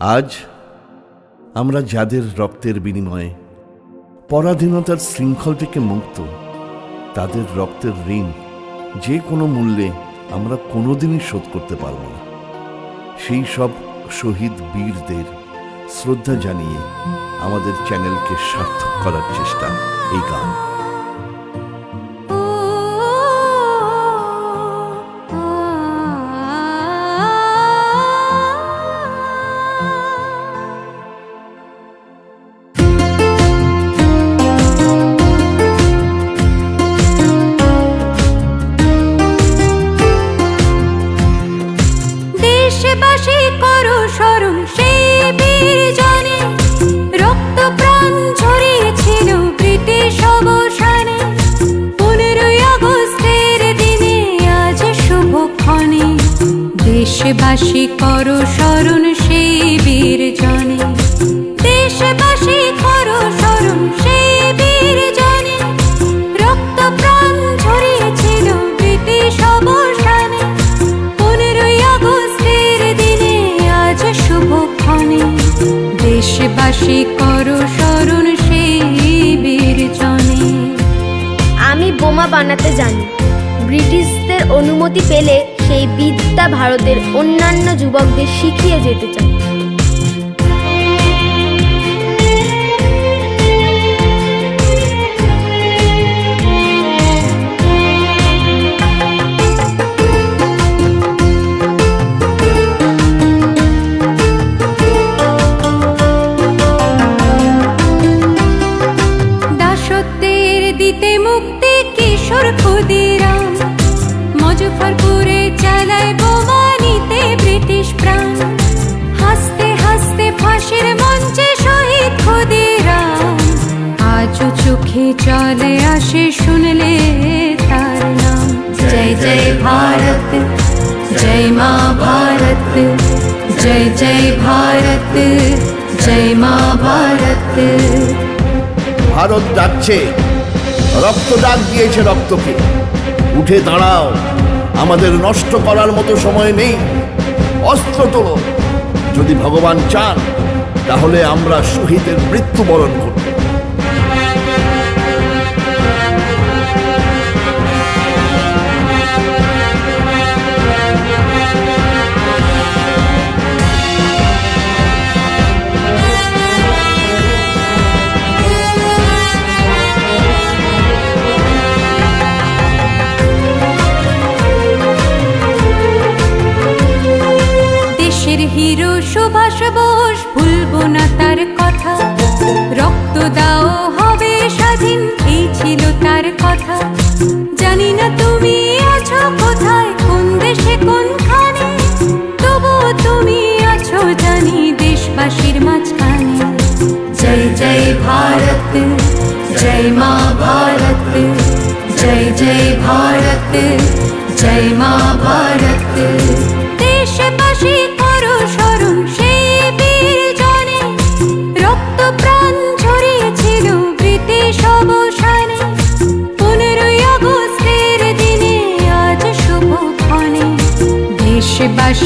আজ আমরা যাদের রক্তের বিনিময়ে পরাধীনতার শৃঙ্খল থেকে মুক্ত, তাদের রক্তের ঋণ যে কোনো মূল্যে আমরা কোনোদিনই শোধ করতে পারব না। সেই সব শহীদ বীরদের শ্রদ্ধা জানিয়ে আমাদের চ্যানেলকে সার্থক করার চেষ্টা, এই গান। সেই রক্ত প্রাণ ঝরিয়েছিল ব্রিটিশ অবসানে। পনেরোই আগস্টের দিনে আজ শুভক্ষণে দেশবাসী করো স্মরণ, সেই বীর জনে সেই আমি বোমা বানাতে জানি। ব্রিটিশদের অনুমতি পেলে সেই বিদ্যা ভারতের অন্যান্য যুবকদের শিখিয়ে যেতে চাই। চলে আসে শুনলে তার নাম জয় জয় ভারত জয় মা ভারত জয় জয় ভারত জয় মা ভারত ভারত ডাকছে রক্ত ডাক দিয়েছে রক্তকে। উঠে দাঁড়াও, আমাদের নষ্ট করার মতো সময় নেই। অস্ত্র তোলো, যদি ভগবান চান, তাহলে আমরা শহীদের মৃত্যুবরণ করব। হবে স্বাধীন এই ছিল তার কথা। জানি না তুমি আছো কোথায় কোন দেশে কোনখানে। তবু তুমি আছো জানি দেশবাসীর মাঝখানে। জয় জয় ভারত জয় মা ভারত জয় জয় ভারত জয় মা ভারত। দেশবাসী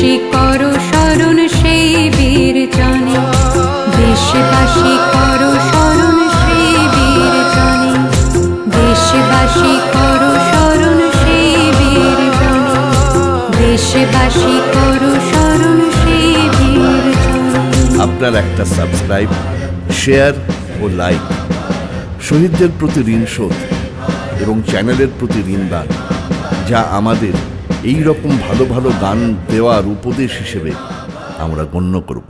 দেশবাসী করো স্মরণ সেই বীর জনে। দেশবাসী করো স্মরণ সেই বীর জনে। দেশবাসী করো স্মরণ সেই বীর জনে। দেশবাসী করো স্মরণ সেই বীর আপনার একটা সাবস্ক্রাইব শেয়ার ও লাইক শহীদদের প্রতি ঋণ শোধ এবং চ্যানেলের প্রতি ঋণ ঋণদান যা আমাদের এই রকম ভালো ভালো গান দেওয়ার উপদেশ হিসেবে আমরা গণ্য করব।